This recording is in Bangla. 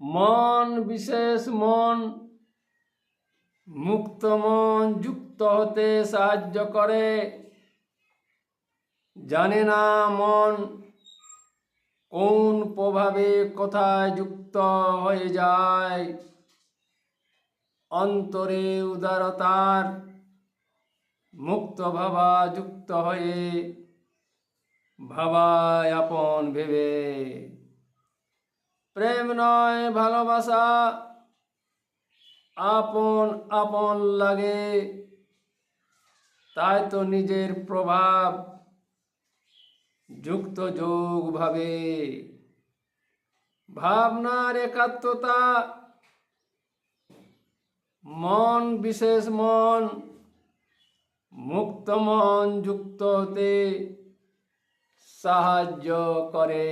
মন বিশেষ মন, মুক্ত মন যুক্ত হতে সাহায্য করে। জানে না মন কোন প্রভাবে কোথায় যুক্ত হয়ে যায়। অন্তরে উদারতার মুক্ত ভাবা যুক্ত হয়ে ভাবায় আপন ভেবে। প্রেম নয়, ভালোবাসা আপন আপন লাগে। তাই তো নিজের প্রভাব যুক্ত যোগ ভাবে। ভাবনার একাত্মতা, মন বিশেষ মন, মুক্ত মন যুক্ত হতে সাহায্য করে।